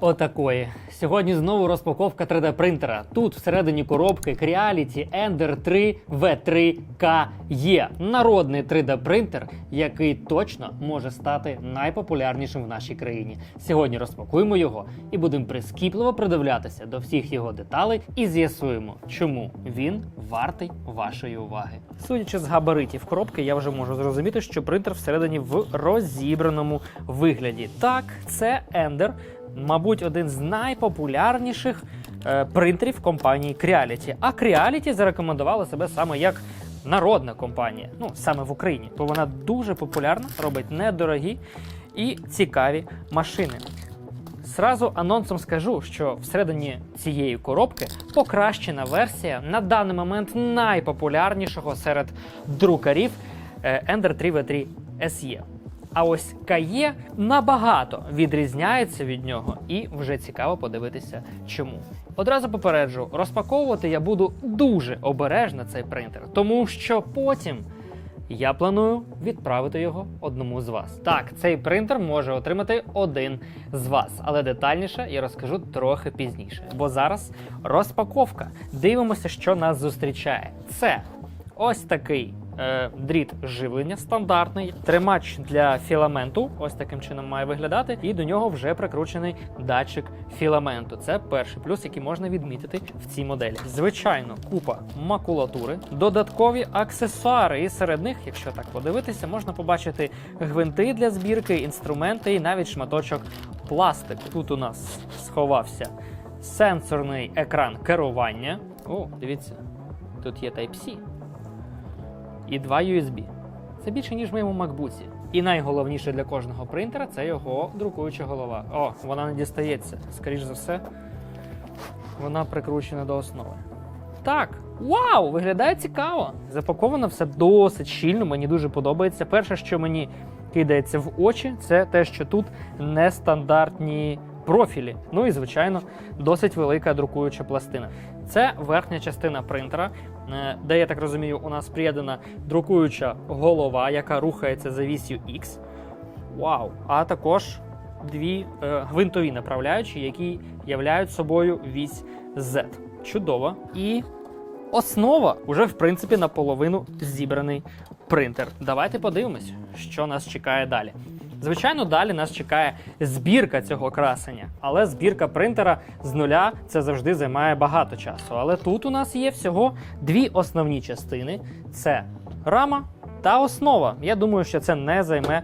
Отакої. Сьогодні знову розпаковка 3D принтера. Тут всередині коробки Creality Ender 3 V3K є народний 3D принтер, який точно може стати найпопулярнішим в нашій країні. Сьогодні розпакуємо його і будемо прискіпливо придивлятися до всіх його деталей і з'ясуємо, чому він вартий вашої уваги. Судячи з габаритів коробки, я вже можу зрозуміти, що принтер всередині в розібраному вигляді. Так, це Ender мабуть, один з найпопулярніших е, принтерів компанії Creality. А Creality зарекомендувала себе саме як народна компанія, ну саме в Україні, бо вона дуже популярна, робить недорогі і цікаві машини. Зразу анонсом скажу, що всередині цієї коробки покращена версія на даний момент найпопулярнішого серед друкарів е, Ender 3 V3 SE. А ось КАЄ набагато відрізняється від нього, і вже цікаво подивитися, чому. Одразу попереджу, розпаковувати я буду дуже обережно цей принтер, тому що потім я планую відправити його одному з вас. Так, цей принтер може отримати один з вас, але детальніше я розкажу трохи пізніше. Бо зараз розпаковка. Дивимося, що нас зустрічає. Це ось такий дріт живлення стандартний, тримач для філаменту. Ось таким чином має виглядати, і до нього вже прикручений датчик філаменту. Це перший плюс, який можна відмітити в цій моделі. Звичайно, купа макулатури, додаткові аксесуари, і серед них, якщо так подивитися, можна побачити гвинти для збірки, інструменти і навіть шматочок пластику. Тут у нас сховався сенсорний екран керування. О, дивіться, тут є Type-C і два USB. Це більше, ніж в моєму MacBook. І найголовніше для кожного принтера це його друкуюча голова. О, вона не дістається. Скоріш за все, вона прикручена до основи. Так, вау! Виглядає цікаво. Запаковано все досить щільно, мені дуже подобається. Перше, що мені кидається в очі, це те, що тут нестандартні профілі. Ну і, звичайно, досить велика друкуюча пластина. Це верхня частина принтера, е, де я так розумію, у нас приєднана друкуюча голова, яка рухається за вісю X. Вау! А також дві е, гвинтові направляючі, які являють собою вісь Z. Чудово. І основа вже, в принципі, наполовину зібраний принтер. Давайте подивимось, що нас чекає далі. Звичайно, далі нас чекає збірка цього красення, але збірка принтера з нуля це завжди займає багато часу. Але тут у нас є всього дві основні частини: це рама та основа. Я думаю, що це не займе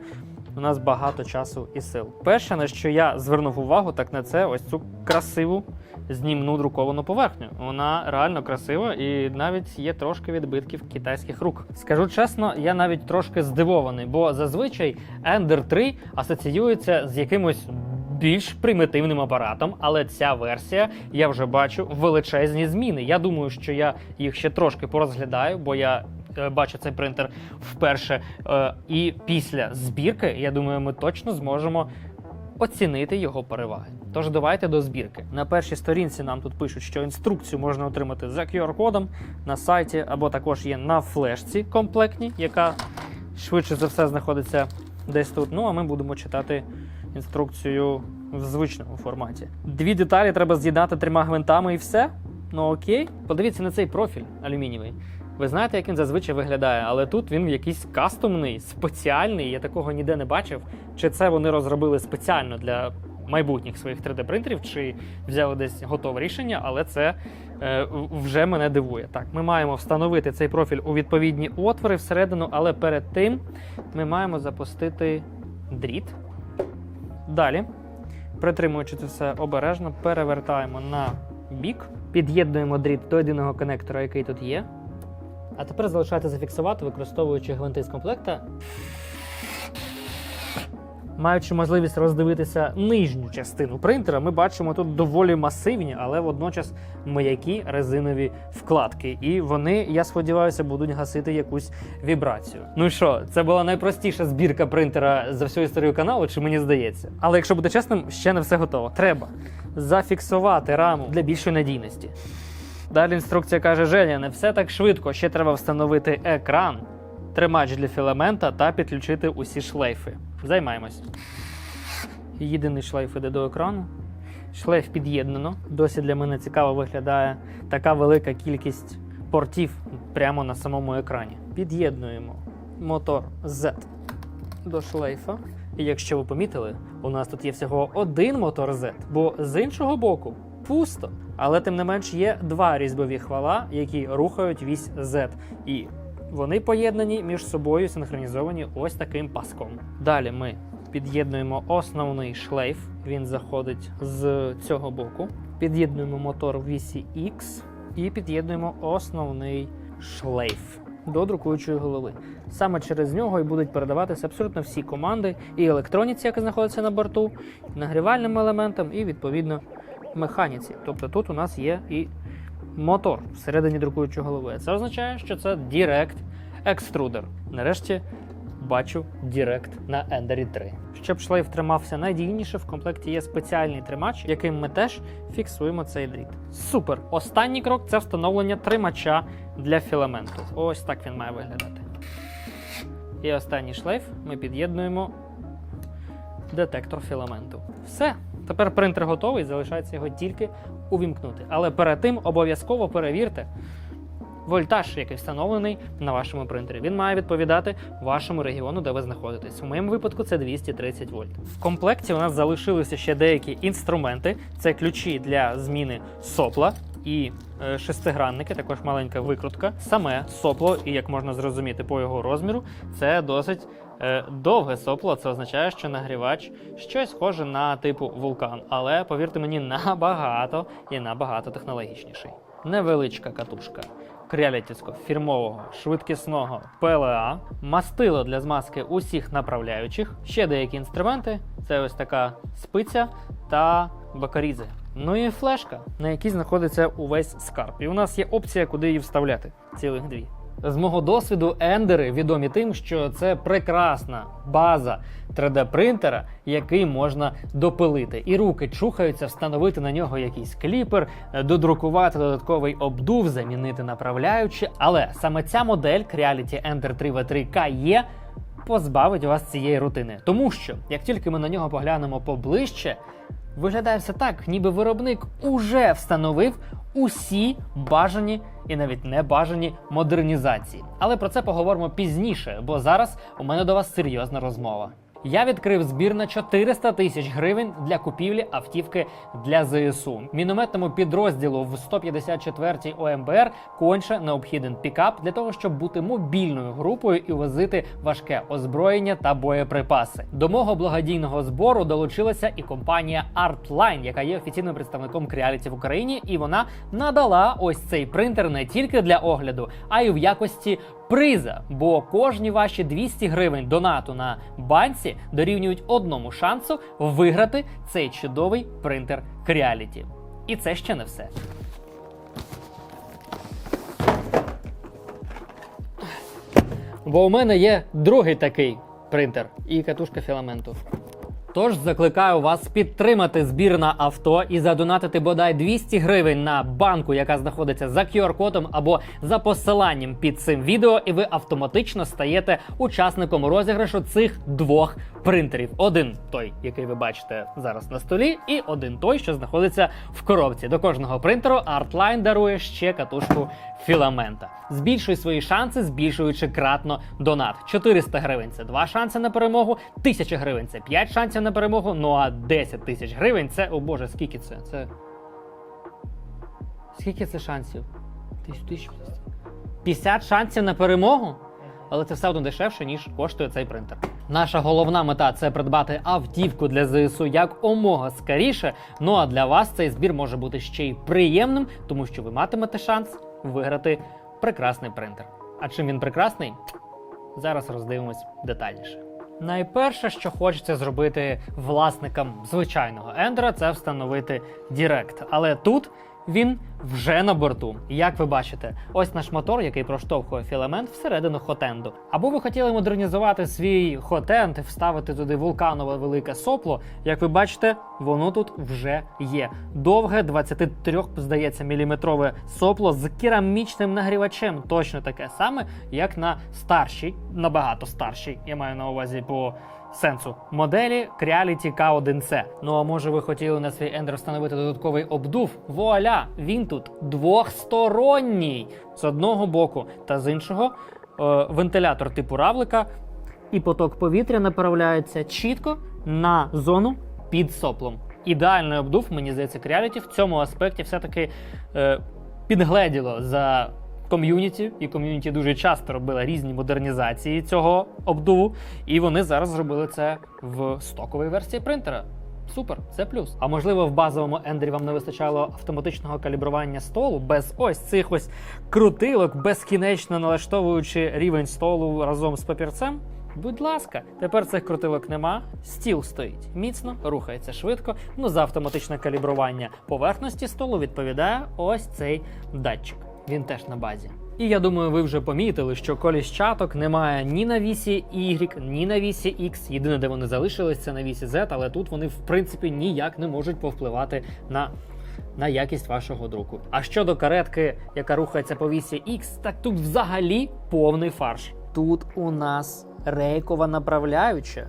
у нас багато часу і сил. Перше, на що я звернув увагу, так на це ось цю красиву знімну друковану поверхню. Вона реально красива і навіть є трошки відбитків китайських рук. Скажу чесно, я навіть трошки здивований, бо зазвичай Ender 3 асоціюється з якимось. Більш примітивним апаратом, але ця версія я вже бачу величезні зміни. Я думаю, що я їх ще трошки порозглядаю, бо я бачу цей принтер вперше. Е, і після збірки, я думаю, ми точно зможемо оцінити його переваги. Тож давайте до збірки. На першій сторінці нам тут пишуть, що інструкцію можна отримати за QR-кодом на сайті, або також є на флешці комплектній, яка швидше за все знаходиться десь тут. Ну а ми будемо читати інструкцію в звичному форматі. Дві деталі треба з'єднати трьома гвинтами і все. Ну окей, подивіться на цей профіль алюмінієвий. Ви знаєте, як він зазвичай виглядає, але тут він якийсь кастомний, спеціальний. Я такого ніде не бачив. Чи це вони розробили спеціально для майбутніх своїх 3D-принтерів, чи взяли десь готове рішення, але це е, вже мене дивує. Так, ми маємо встановити цей профіль у відповідні отвори всередину, але перед тим ми маємо запустити дріт. Далі, притримуючи це все обережно, перевертаємо на бік, під'єднуємо дріт до єдиного конектора, який тут є. А тепер залишається зафіксувати, використовуючи гвинти з комплекта. Маючи можливість роздивитися нижню частину принтера, ми бачимо тут доволі масивні, але водночас м'які резинові вкладки. І вони, я сподіваюся, будуть гасити якусь вібрацію. Ну що, це була найпростіша збірка принтера за всю історію каналу, чи мені здається? Але якщо бути чесним, ще не все готово. Треба зафіксувати раму для більшої надійності. Далі інструкція каже: Женя, не все так швидко. Ще треба встановити екран, тримач для філамента та підключити усі шлейфи. Займаємось. Єдиний шлейф іде до екрану. Шлейф під'єднано. Досі для мене цікаво виглядає така велика кількість портів прямо на самому екрані. Під'єднуємо мотор Z до шлейфа. І якщо ви помітили, у нас тут є всього один мотор Z, бо з іншого боку пусто. Але тим не менш є два різьбові хвала, які рухають вісь Z. І вони поєднані між собою, синхронізовані ось таким паском. Далі ми під'єднуємо основний шлейф, він заходить з цього боку. Під'єднуємо мотор в вісі X і під'єднуємо основний шлейф до друкуючої голови. Саме через нього і будуть передаватися абсолютно всі команди і електроніці, яка знаходиться на борту, і нагрівальним елементам, і відповідно механіці. Тобто тут у нас є і мотор всередині друкуючої голови. Це означає, що це Direct Extruder. Нарешті бачу Direct на Ender 3. Щоб шлейф тримався надійніше, в комплекті є спеціальний тримач, яким ми теж фіксуємо цей дріт. Супер! Останній крок це встановлення тримача для філаменту. Ось так він має виглядати. І останній шлейф ми під'єднуємо детектор філаменту. Все. Тепер принтер готовий, залишається його тільки увімкнути. Але перед тим обов'язково перевірте вольтаж, який встановлений на вашому принтері. Він має відповідати вашому регіону, де ви знаходитесь. У моєму випадку це 230 вольт. В комплекті у нас залишилися ще деякі інструменти: це ключі для зміни сопла. І е, шестигранники, також маленька викрутка. Саме сопло, і як можна зрозуміти по його розміру, це досить довге сопло. Це означає, що нагрівач щось схоже на типу вулкан, але повірте мені, набагато і набагато технологічніший. Невеличка катушка крялятівського фірмового швидкісного ПЛА, мастило для змазки усіх направляючих, ще деякі інструменти. Це ось така спиця та бакарізи. Ну і флешка, на якій знаходиться увесь скарб. І у нас є опція, куди її вставляти. Цілих дві. З мого досвіду, ендери відомі тим, що це прекрасна база 3D-принтера, який можна допилити. І руки чухаються, встановити на нього якийсь кліпер, додрукувати додатковий обдув, замінити направляючи. Але саме ця модель Creality Ender 3 v 3 KE позбавить вас цієї рутини. Тому що, як тільки ми на нього поглянемо поближче, виглядає все так, ніби виробник уже встановив усі бажані і навіть не бажані модернізації. Але про це поговоримо пізніше, бо зараз у мене до вас серйозна розмова. Я відкрив збір на 400 тисяч гривень для купівлі автівки для ЗСУ. Мінометному підрозділу в 154-й ОМБР конче необхіден пікап для того, щоб бути мобільною групою і возити важке озброєння та боєприпаси. До мого благодійного збору долучилася і компанія Artline, яка є офіційним представником Creality в Україні, і вона надала ось цей принтер не тільки для огляду, а й в якості приза. Бо кожні ваші 200 гривень донату на банці дорівнюють одному шансу виграти цей чудовий принтер Creality. І це ще не все. Бо у мене є другий такий принтер і катушка філаменту. Тож закликаю вас підтримати збір на авто і задонатити бодай 200 гривень на банку, яка знаходиться за QR-кодом або за посиланням під цим відео, і ви автоматично стаєте учасником розіграшу цих двох принтерів. Один той, який ви бачите зараз на столі, і один той, що знаходиться в коробці. До кожного принтеру Artline дарує ще катушку філамента. Збільшуй свої шанси, збільшуючи кратно донат. 400 гривень це 2 шанси на перемогу, 1000 гривень це 5 шансів на перемогу. Ну а 10 тисяч гривень це, о боже, скільки це? Це. Скільки це шансів? Тисяч, тисяч. 50 шансів на перемогу? Але це все одно дешевше, ніж коштує цей принтер. Наша головна мета це придбати автівку для ЗСУ як омога скоріше. Ну а для вас цей збір може бути ще й приємним, тому що ви матимете шанс виграти прекрасний принтер. А чим він прекрасний? Зараз роздивимось детальніше. Найперше, що хочеться зробити власникам звичайного ендера, це встановити Direct. Але тут він вже на борту. Як ви бачите, ось наш мотор, який проштовхує філамент всередину хотенду. Або ви хотіли модернізувати свій хотенд, і вставити туди вулканове велике сопло. Як ви бачите, воно тут вже є. Довге 23, здається, міліметрове сопло з керамічним нагрівачем. Точно таке саме, як на старшій, набагато старшій. Я маю на увазі по сенсу моделі Creality K1C. Ну а може ви хотіли на свій ендер встановити додатковий обдув? Вуаля! Він тут двохсторонній з одного боку та з іншого е, вентилятор типу равлика, і поток повітря направляється чітко на зону під соплом. Ідеальний обдув, мені здається, Creality в цьому аспекті все-таки е, підгледіло за ком'юніті, і ком'юніті дуже часто робила різні модернізації цього обдуву, і вони зараз зробили це в стоковій версії принтера. Супер, це плюс. А можливо, в базовому ендері вам не вистачало автоматичного калібрування столу без ось цих ось крутилок, безкінечно налаштовуючи рівень столу разом з папірцем. Будь ласка, тепер цих крутилок нема. Стіл стоїть міцно, рухається швидко. Ну за автоматичне калібрування поверхності столу відповідає ось цей датчик. Він теж на базі. І я думаю, ви вже помітили, що коліщаток немає ні на вісі Y, ні на вісі X. Єдине, де вони залишились, це на вісі Z, але тут вони в принципі ніяк не можуть повпливати на. На якість вашого друку. А щодо каретки, яка рухається по вісі X, так тут взагалі повний фарш. Тут у нас рейкова направляюча.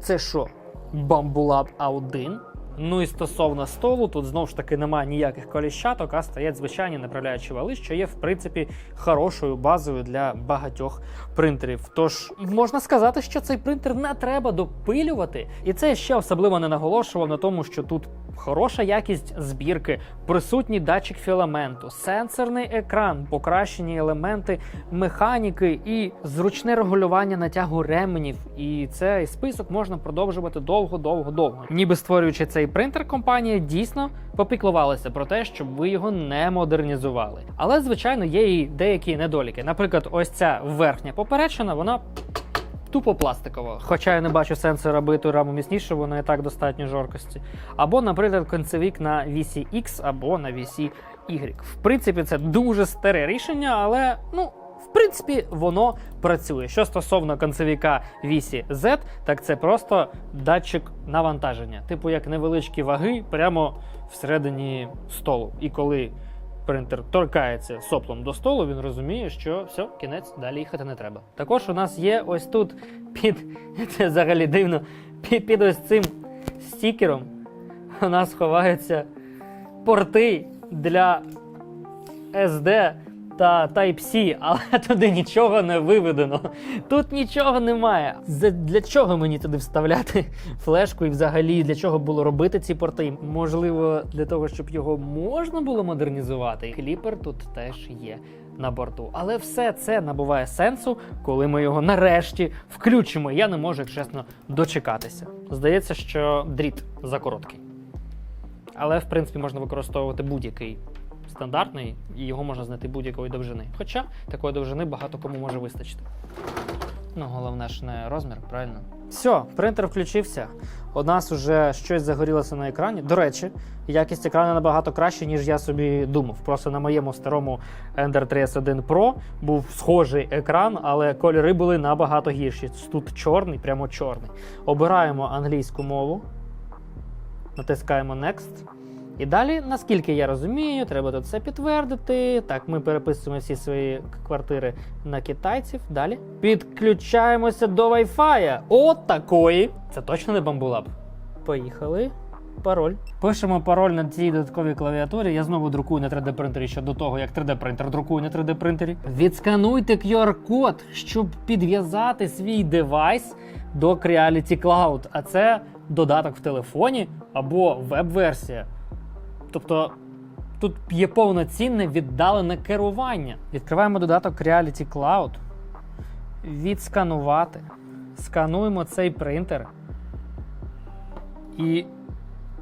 Це що? Bambulab A1? Ну і стосовно столу, тут знову ж таки немає ніяких коліщаток, а стоять звичайні направляючі вали, що є в принципі хорошою базою для багатьох принтерів. Тож можна сказати, що цей принтер не треба допилювати, і це ще особливо не наголошував на тому, що тут хороша якість збірки, присутній датчик філаменту, сенсорний екран, покращені елементи механіки і зручне регулювання натягу ременів. І цей список можна продовжувати довго, довго, довго. Ніби створюючи цей принтер, компанія дійсно попіклувалася про те, щоб ви його не модернізували. Але звичайно є і деякі недоліки. Наприклад, ось ця верхня поперечина, вона. Тупо пластикова, хоча я не бачу сенсу робити раму міцніше, вона і так достатньо жорсткості. Або, наприклад, концевік на вісі X або на вісі Y. В принципі, це дуже старе рішення, але ну. В принципі, воно працює. Що стосовно концевіка вісі Z, так це просто датчик навантаження, типу як невеличкі ваги прямо всередині столу. І коли принтер торкається соплом до столу, він розуміє, що все, кінець, далі їхати не треба. Також у нас є ось тут під це взагалі дивно, під, під ось цим стікером у нас ховаються порти для SD та Type-C, але туди нічого не виведено. Тут нічого немає. Для чого мені туди вставляти флешку і взагалі для чого було робити ці порти? Можливо, для того, щоб його можна було модернізувати. Кліпер тут теж є на борту. Але все це набуває сенсу, коли ми його нарешті включимо. Я не можу, як чесно, дочекатися. Здається, що дріт закороткий. Але в принципі можна використовувати будь-який стандартний, і його можна знайти будь-якої довжини. Хоча такої довжини багато кому може вистачити. Ну, головне ж не розмір, правильно? Все, принтер включився. У нас вже щось загорілося на екрані. До речі, якість екрану набагато краще, ніж я собі думав. Просто на моєму старому Ender 3S1 Pro був схожий екран, але кольори були набагато гірші. Тут чорний, прямо чорний. Обираємо англійську мову, натискаємо Next. І далі, наскільки я розумію, треба тут все підтвердити. Так, ми переписуємо всі свої квартири на китайців. Далі. Підключаємося до Wi-Fi. От такої. Це точно не бамбулаб. Поїхали. Пароль. Пишемо пароль на цій додатковій клавіатурі. Я знову друкую на 3D принтері ще до того, як 3D принтер друкує на 3D принтері. Відскануйте QR-код, щоб підв'язати свій девайс до Creality Cloud. А це додаток в телефоні або веб-версія. Тобто тут є повноцінне віддалене керування. Відкриваємо додаток Reality Cloud. Відсканувати. Скануємо цей принтер. І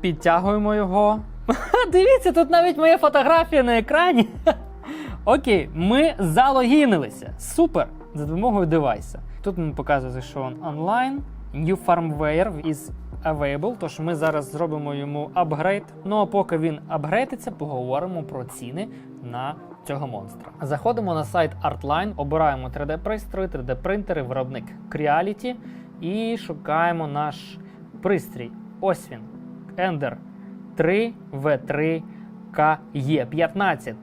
підтягуємо його. Дивіться, тут навіть моя фотографія на екрані. Окей, ми залогінилися. Супер! За допомогою девайса. Тут мені показує, що він онлайн. New firmware is available, тож ми зараз зробимо йому апгрейд. Ну а поки він апгрейдиться, поговоримо про ціни на цього монстра. Заходимо на сайт Artline, обираємо 3D-пристрої, 3D-принтери, виробник Creality і шукаємо наш пристрій. Ось він. Ender 3 V3 KE 15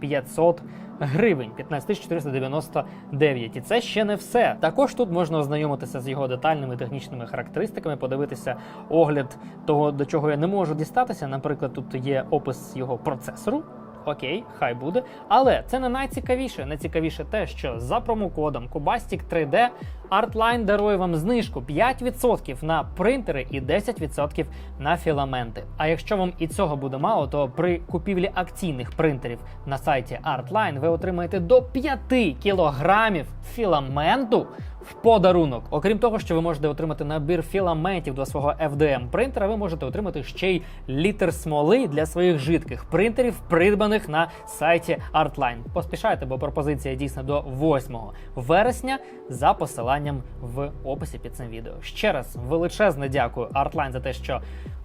500 гривень 15499. І це ще не все. Також тут можна ознайомитися з його детальними технічними характеристиками, подивитися огляд того, до чого я не можу дістатися. Наприклад, тут є опис його процесору. Окей, хай буде. Але це не найцікавіше. Найцікавіше те, що за промокодом Cubastic 3D Artline дарує вам знижку 5% на принтери і 10% на філаменти. А якщо вам і цього буде мало, то при купівлі акційних принтерів на сайті Artline ви отримаєте до 5 кілограмів філаменту в подарунок. Окрім того, що ви можете отримати набір філаментів до свого FDM принтера, ви можете отримати ще й літр смоли для своїх жидких принтерів, придбаних на сайті Artline. Поспішайте, бо пропозиція дійсна до 8 вересня за посиланням в описі під цим відео. Ще раз величезне дякую Artline за те, що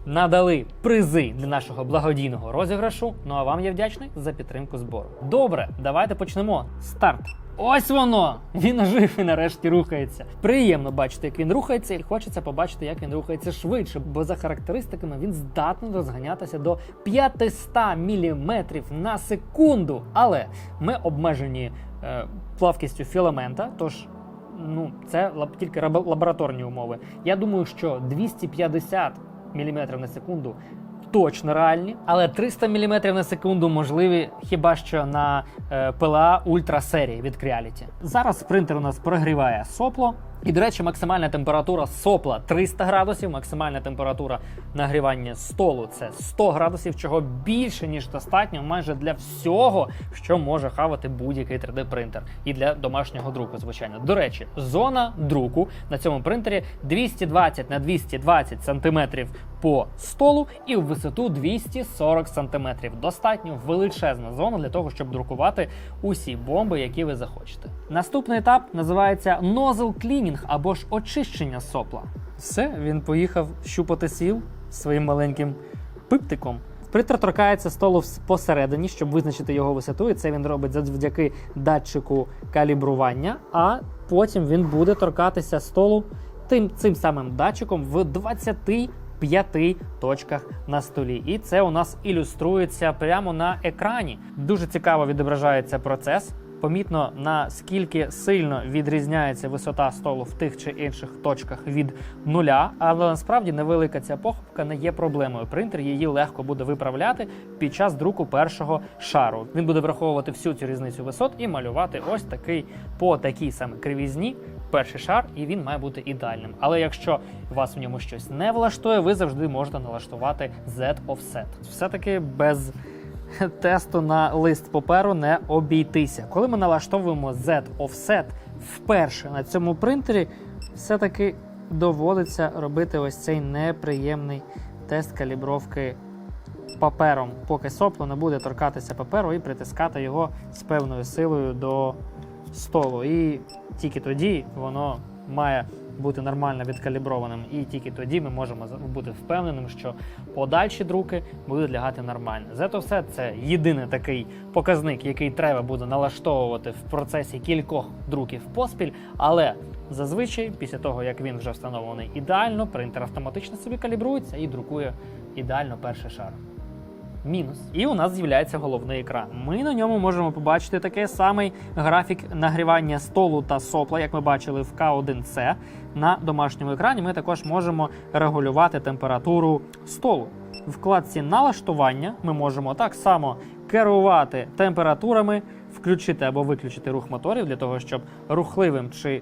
надали призи для нашого благодійного розіграшу. Ну а вам я вдячний за підтримку збору. Добре, давайте почнемо. Старт. Ось воно! Він жив і нарешті рухається. Приємно бачити, як він рухається, і хочеться побачити, як він рухається швидше, бо за характеристиками він здатний розганятися до 500 мм на секунду. Але ми обмежені е, плавкістю філамента, тож ну, це тільки лабораторні умови. Я думаю, що 250 мм на секунду точно реальні, але 300 мм на секунду можливі хіба що на е, ПЛА Ультра серії від Creality. Зараз принтер у нас прогріває сопло. І, до речі, максимальна температура сопла 300 градусів, максимальна температура нагрівання столу це 100 градусів, чого більше ніж достатньо майже для всього, що може хавати будь-який 3D-принтер. І для домашнього друку, звичайно. До речі, зона друку на цьому принтері 220 на 220 см по столу і в висоту 240 см. Достатньо величезна зона для того, щоб друкувати усі бомби, які ви захочете. Наступний етап називається Nozzle Cleaning або ж очищення сопла. Все, він поїхав щупати сіл своїм маленьким пиптиком. Принтер торкається столу посередині, щоб визначити його висоту, і це він робить завдяки датчику калібрування. А потім він буде торкатися столу тим цим самим датчиком в 25 точках на столі. І це у нас ілюструється прямо на екрані. Дуже цікаво відображається процес. Помітно наскільки сильно відрізняється висота столу в тих чи інших точках від нуля, але насправді невелика ця похибка не є проблемою. Принтер її легко буде виправляти під час друку першого шару. Він буде враховувати всю цю різницю висот і малювати ось такий по такій саме кривізні перший шар, і він має бути ідеальним. Але якщо вас в ньому щось не влаштує, ви завжди можете налаштувати Z-offset. Все-таки без тесту на лист паперу не обійтися. Коли ми налаштовуємо Z-offset вперше на цьому принтері, все-таки доводиться робити ось цей неприємний тест калібровки папером, поки сопло не буде торкатися паперу і притискати його з певною силою до столу. І тільки тоді воно має бути нормально відкаліброваним, і тільки тоді ми можемо бути впевненим, що подальші друки будуть лягати нормально. Зато все це єдиний такий показник, який треба буде налаштовувати в процесі кількох друків поспіль. Але зазвичай, після того як він вже встановлений ідеально, принтер автоматично собі калібрується і друкує ідеально перший шар. Мінус. І у нас з'являється головний екран. Ми на ньому можемо побачити такий самий графік нагрівання столу та сопла, як ми бачили в К1С. На домашньому екрані ми також можемо регулювати температуру столу. В вкладці налаштування ми можемо так само керувати температурами, включити або виключити рух моторів для того, щоб рухливим чи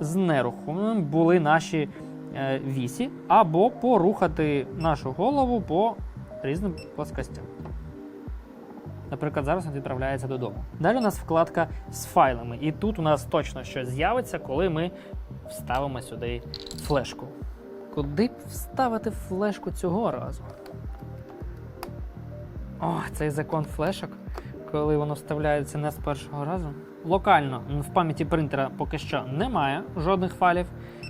знерухомим були наші е, вісі, або порухати нашу голову по різним плоскостям. Наприклад, зараз він відправляється додому. Далі у нас вкладка з файлами, і тут у нас точно щось з'явиться, коли ми вставимо сюди флешку. Куди б вставити флешку цього разу? О, цей закон флешок. коли воно вставляється не з першого разу. Локально в пам'яті принтера поки що немає жодних файлів.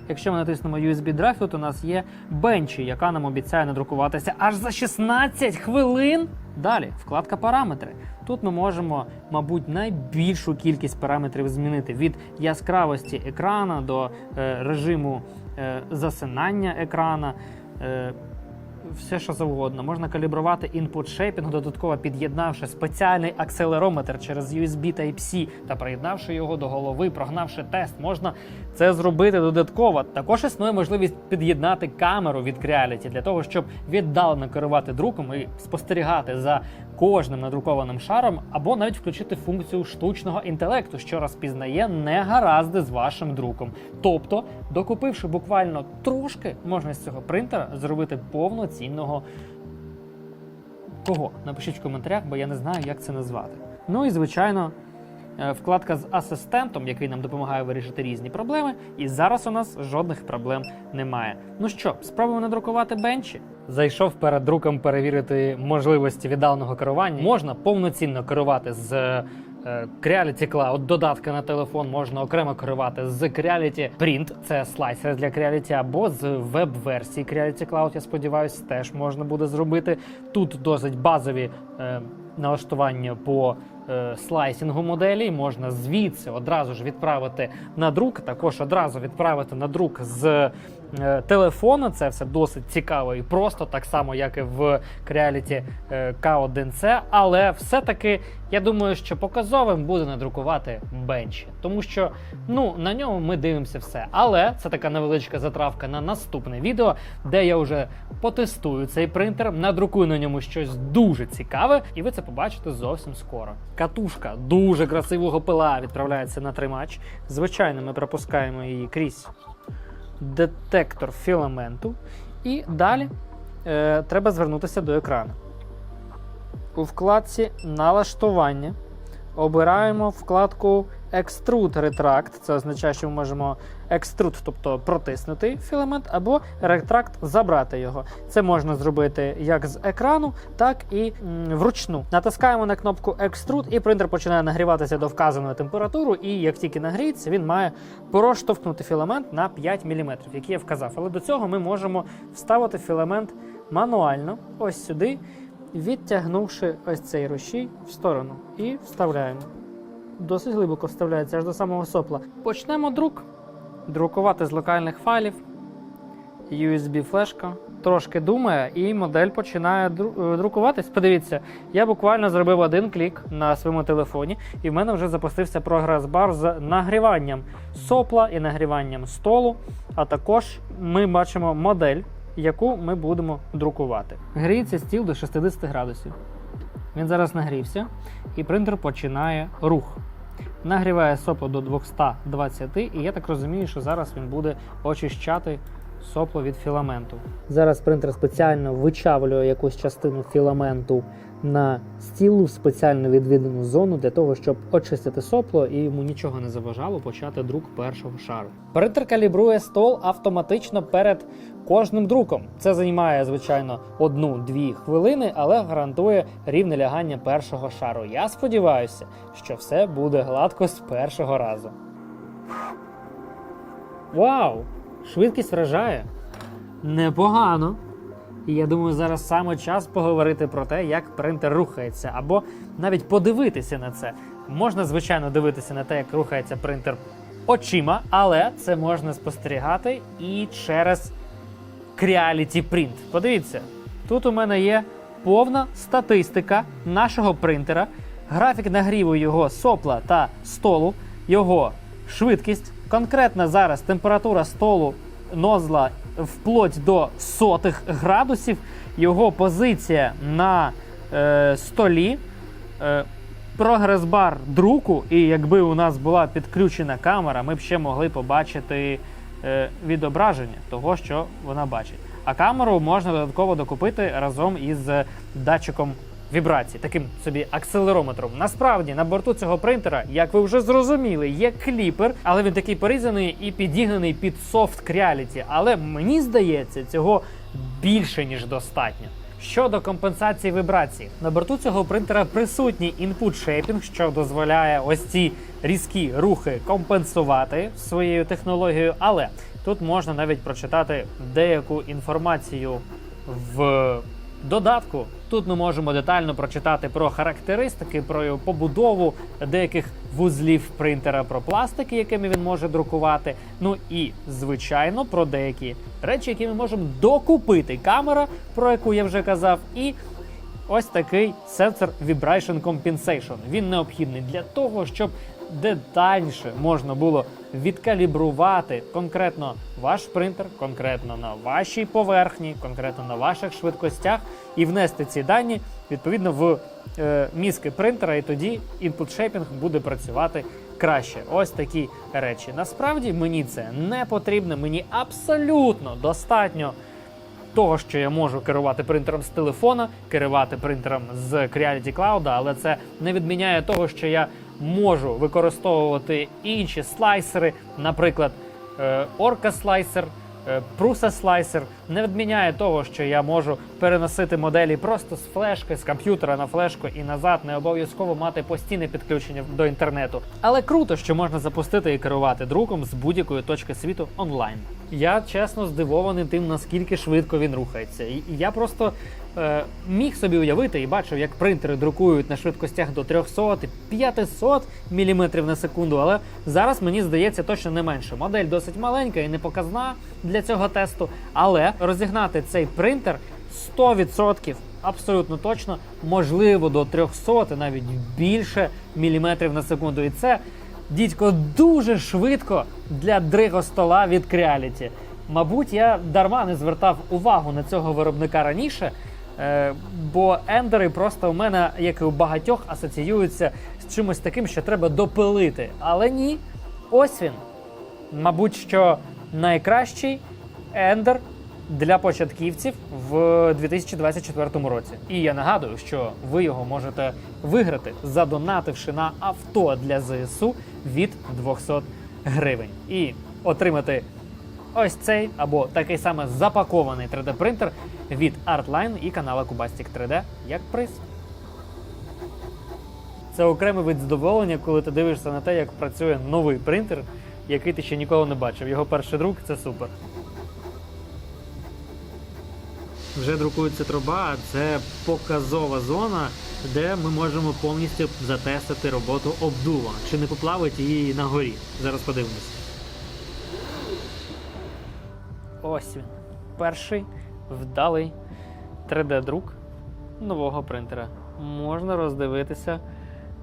Якщо ми натиснемо USB тут у нас є бенчі, яка нам обіцяє надрукуватися аж за 16 хвилин. Далі вкладка параметри. Тут ми можемо, мабуть, найбільшу кількість параметрів змінити від яскравості екрана до е, режиму е, засинання екрана. Е, все, що завгодно. Можна калібрувати інпут шейпінг, додатково під'єднавши спеціальний акселерометр через USB Type-C та приєднавши його до голови, прогнавши тест. Можна це зробити додатково. Також існує можливість під'єднати камеру від Creality для того, щоб віддалено керувати друком і спостерігати за кожним надрукованим шаром, або навіть включити функцію штучного інтелекту, що розпізнає негаразди з вашим друком. Тобто, докупивши буквально трошки, можна з цього принтера зробити повноцінного кого? Напишіть в коментарях, бо я не знаю, як це назвати. Ну і звичайно. е, Вкладка з асистентом, який нам допомагає вирішити різні проблеми, і зараз у нас жодних проблем немає. Ну що, спробуємо надрукувати бенчі? Зайшов перед друком перевірити можливості віддаленого керування. Можна повноцінно керувати з е, Creality Cloud, додатка на телефон, можна окремо керувати з Creality Print, це слайсер для Creality, або з веб-версії Creality Cloud, я сподіваюся, теж можна буде зробити. Тут досить базові е, налаштування по е, слайсінгу моделі. Можна звідси одразу ж відправити на друк, також одразу відправити на друк з телефона. Це все досить цікаво і просто, так само, як і в Creality е, K1C. Але все-таки я думаю, що показовим буде надрукувати бенчі, тому що ну на ньому ми дивимося все. Але це така невеличка затравка на наступне відео, де я вже потестую цей принтер, надрукую на ньому щось дуже цікаве, і ви це побачите зовсім скоро. Катушка дуже красивого пила відправляється на тримач. Звичайно, ми пропускаємо її крізь детектор філаменту. І далі е, треба звернутися до екрану. У вкладці налаштування обираємо вкладку Extrude Retract. Це означає, що ми можемо extrude, тобто протиснути філамент, або retract забрати його. Це можна зробити як з екрану, так і м, вручну. Натискаємо на кнопку Extrude, і принтер починає нагріватися до вказаної температури. І як тільки нагріється, він має проштовхнути філамент на 5 мм, який я вказав. Але до цього ми можемо вставити філамент мануально, ось сюди відтягнувши ось цей рушій в сторону і вставляємо. Досить глибоко вставляється аж до самого сопла. Почнемо друк. Друкувати з локальних файлів. USB-флешка. Трошки думає, і модель починає е, друкуватись. Подивіться, я буквально зробив один клік на своєму телефоні, і в мене вже запустився прогрес-бар з нагріванням сопла і нагріванням столу. А також ми бачимо модель, яку ми будемо друкувати. Гріється стіл до 60 градусів. Він зараз нагрівся, і принтер починає рух. Нагріває сопло до 220, і я так розумію, що зараз він буде очищати сопло від філаменту. Зараз принтер спеціально вичавлює якусь частину філаменту на стіл в спеціально відведену зону для того, щоб очистити сопло і йому нічого не заважало почати друк першого шару. Принтер калібрує стол автоматично перед кожним друком. Це займає, звичайно, одну-дві хвилини, але гарантує рівне лягання першого шару. Я сподіваюся, що все буде гладко з першого разу. Вау! Швидкість вражає. Непогано. І я думаю, зараз саме час поговорити про те, як принтер рухається, або навіть подивитися на це. Можна, звичайно, дивитися на те, як рухається принтер очима, але це можна спостерігати і через Creality Print. Подивіться, тут у мене є повна статистика нашого принтера, графік нагріву його сопла та столу, його швидкість. Конкретно зараз температура столу нозла вплоть до сотих градусів, його позиція на е, столі. Е, Прогрес-бар друку, і якби у нас була підключена камера, ми б ще могли побачити е, відображення того, що вона бачить. А камеру можна додатково докупити разом із датчиком вібрацій, таким собі акселерометром. Насправді на борту цього принтера, як ви вже зрозуміли, є кліпер, але він такий порізаний і підігнаний під софт Creality. Але мені здається, цього більше ніж достатньо. Щодо компенсації вібрацій, на борту цього принтера присутній інпут шейпінг, що дозволяє ось ці різкі рухи компенсувати своєю технологією, але тут можна навіть прочитати деяку інформацію в додатку. Тут ми можемо детально прочитати про характеристики, про побудову деяких вузлів принтера, про пластики, якими він може друкувати. Ну і звичайно про деякі речі, які ми можемо докупити. Камера, про яку я вже казав, і ось такий сенсор Vibration Compensation. Він необхідний для того, щоб детальніше можна було відкалібрувати конкретно ваш принтер, конкретно на вашій поверхні, конкретно на ваших швидкостях, і внести ці дані відповідно в е, мізки принтера, і тоді input shaping буде працювати краще. Ось такі речі. Насправді мені це не потрібно, мені абсолютно достатньо того, що я можу керувати принтером з телефона, керувати принтером з Creality Cloud, але це не відміняє того, що я можу використовувати інші слайсери, наприклад, е, Orca слайсер. е, Prusa слайсер не відміняє того, що я можу переносити моделі просто з флешки, з комп'ютера на флешку і назад, не обов'язково мати постійне підключення до інтернету. Але круто, що можна запустити і керувати друком з будь-якої точки світу онлайн. Я чесно здивований тим, наскільки швидко він рухається. І я просто е, міг собі уявити і бачив, як принтери друкують на швидкостях до 300 і 500 мм на секунду. Але зараз мені здається точно не менше. Модель досить маленька і не показна для цього тесту. Але розігнати цей принтер 100% абсолютно точно можливо до 300 навіть більше міліметрів на секунду. І це дідько дуже швидко для дригостола від Creality. Мабуть, я дарма не звертав увагу на цього виробника раніше. Е, бо ендери просто у мене, як і у багатьох, асоціюються з чимось таким, що треба допилити. Але ні, ось він. Мабуть, що найкращий ендер для початківців в 2024 році. І я нагадую, що ви його можете виграти, задонативши на авто для ЗСУ від 200 гривень. І отримати ось цей або такий саме запакований 3D-принтер від Artline і канала Cubastic 3D як приз. Це окремий вид задоволення, коли ти дивишся на те, як працює новий принтер, який ти ще ніколи не бачив. Його перший друк це супер. Вже друкується труба, а це показова зона, де ми можемо повністю затестити роботу обдува. Чи не поплавить її на горі. Зараз подивимось. Ось він. Перший вдалий 3D-друк нового принтера. Можна роздивитися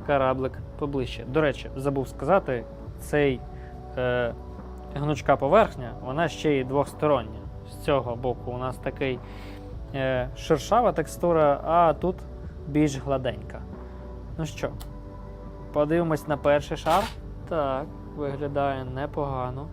кораблик поближче. До речі, забув сказати, цей е, гнучка поверхня, вона ще й двостороння. З цього боку у нас такий е, шершава текстура, а тут більш гладенька. Ну що, подивимось на перший шар. Так, виглядає непогано.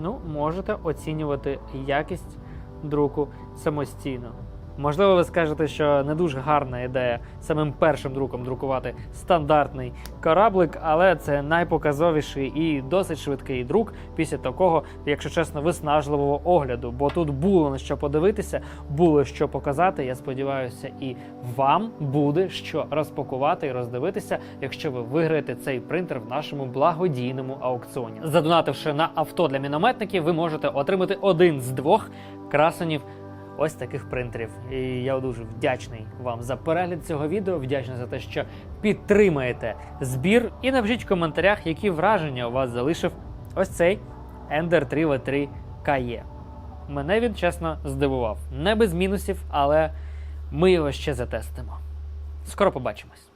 Ну, можете оцінювати якість друку самостійно. Можливо, ви скажете, що не дуже гарна ідея самим першим друком друкувати стандартний кораблик, але це найпоказовіший і досить швидкий друк після такого, якщо чесно, виснажливого огляду. Бо тут було на що подивитися, було що показати. Я сподіваюся, і вам буде що розпакувати і роздивитися, якщо ви виграєте цей принтер в нашому благодійному аукціоні. Задонативши на авто для мінометників, ви можете отримати один з двох красенів ось таких принтерів. І я дуже вдячний вам за перегляд цього відео. Вдячний за те, що підтримаєте збір. І напишіть в коментарях, які враження у вас залишив ось цей Ender 3 v 3 KE. Мене він чесно здивував. Не без мінусів, але ми його ще затестимо. Скоро побачимось.